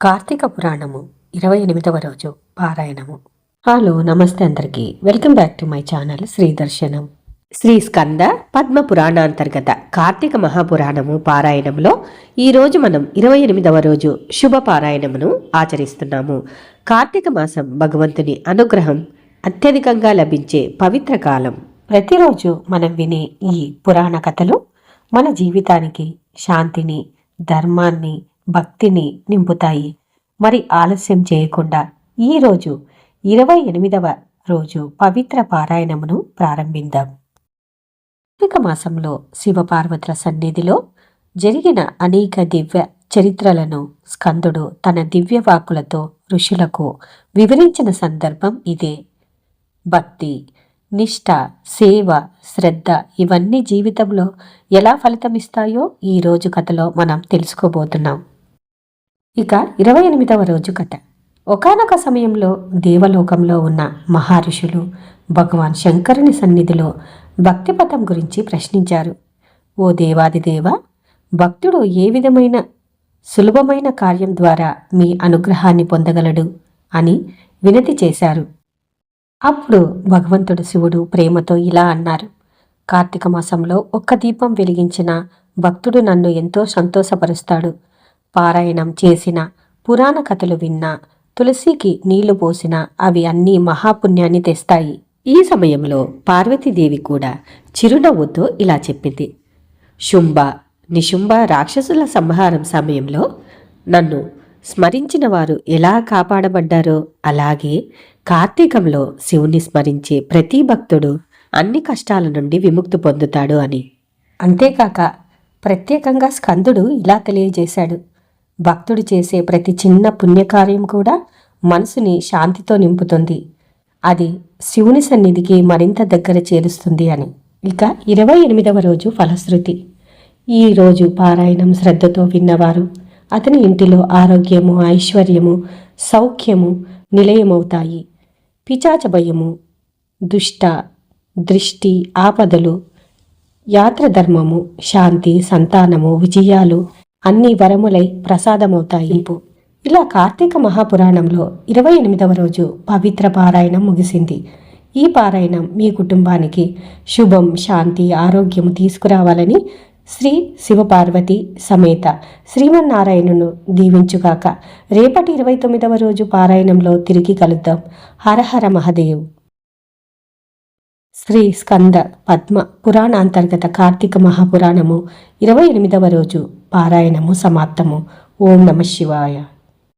కార్తీక పురాణము ఇరవై ఎనిమిదవ రోజు పారాయణము. హలో నమస్తే అందరికీ. Welcome back to my channel Sri Darshanam. Sri Skanda Padma పురాణాంతర్గత Karthika మహాపురాణము పారాయణంలో ఈరోజు మనం ఇరవై ఎనిమిదవ రోజు శుభ పారాయణమును ఆచరిస్తున్నాము. కార్తీక మాసం భగవంతుని అనుగ్రహం అత్యధికంగా లభించే పవిత్ర కాలం. ప్రతిరోజు మనం వినే ఈ పురాణ కథలు మన జీవితానికి శాంతిని ధర్మాన్ని భక్తిని నింపుతాయి. మరి ఆలస్యం చేయకుండా ఈరోజు ఇరవై ఎనిమిదవ రోజు పవిత్ర పారాయణమును ప్రారంభిద్దాం కార్తీక మాసంలో శివపార్వతుల సన్నిధిలో జరిగిన అనేక దివ్య చరిత్రలను స్కందుడు తన దివ్యవాకులతో ఋషులకు వివరించిన సందర్భం ఇదే. భక్తి నిష్ఠ సేవ శ్రద్ధ ఇవన్నీ జీవితంలో ఎలా ఫలితమిస్తాయో ఈ రోజు కథలో మనం తెలుసుకోబోతున్నాం. ఇక ఇరవై ఎనిమిదవ రోజు కథ. ఒకానొక సమయంలో దేవలోకంలో ఉన్న మహర్షులు భగవాన్ శంకరుని సన్నిధిలో భక్తిపథం గురించి ప్రశ్నించారు. ఓ దేవాదిదేవ భక్తుడు ఏ విధమైన సులభమైన కార్యం ద్వారా మీ అనుగ్రహాన్ని పొందగలడు? అని వినతి చేశారు. అప్పుడు భగవంతుడు శివుడు ప్రేమతో ఇలా అన్నారు. కార్తీక మాసంలో ఒక్క దీపం వెలిగించిన భక్తుడు నన్ను ఎంతో సంతోషపరుస్తాడు. పారాయణం చేసిన పురాణ కథలు విన్నా తులసికి నీళ్ళు పోసినా అవి అన్నీ మహాపుణ్యాన్ని తెస్తాయి. ఈ సమయంలో పార్వతీదేవి కూడా చిరునవ్వుతో ఇలా చెప్పింది. శుంభ నిశుంభ రాక్షసుల సంహారం సమయంలో నన్ను స్మరించిన వారు ఎలా కాపాడబడ్డారో అలాగే కార్తీకంలో శివుని స్మరించే ప్రతి భక్తుడు అన్ని కష్టాల నుండి విముక్తి పొందుతాడు అని. అంతేకాక ప్రత్యేకంగా స్కందుడు ఇలా తెలియజేశాడు. భక్తుడు చేసే ప్రతి చిన్న పుణ్యకార్యం కూడా మనసుని శాంతితో నింపుతుంది. అది శివుని సన్నిధికి మరింత దగ్గర చేరుస్తుంది అని. ఇక ఇరవై ఎనిమిదవ రోజు ఫలశ్రుతి. ఈరోజు పారాయణం శ్రద్ధతో విన్నవారు అతని ఇంటిలో ఆరోగ్యము ఐశ్వర్యము సౌఖ్యము నిలయమవుతాయి. పిచాచ భయము దుష్ట దృష్టి ఆపదలు యాత్రధర్మము శాంతి సంతానము విజయాలు అన్ని వరములై ప్రసాదమవుతాయి. ఇలా కార్తీక మహాపురాణంలో ఇరవై ఎనిమిదవ రోజు పవిత్ర పారాయణం ముగిసింది. ఈ పారాయణం మీ కుటుంబానికి శుభం శాంతి ఆరోగ్యము తీసుకురావాలని శ్రీ శివపార్వతి సమేత శ్రీమన్నారాయణును దీవించుగాక రేపటి ఇరవై తొమ్మిదవ రోజు పారాయణంలో తిరిగి కలుద్దాం. హరహర మహదేవ్. శ్రీ స్కంద పద్మ పురాణాంతర్గత కార్తీక మహాపురాణము ఇరవై ఎనిమిదవ రోజు. పారాయణము సమాప్తము. ఓం నమ శివాయ.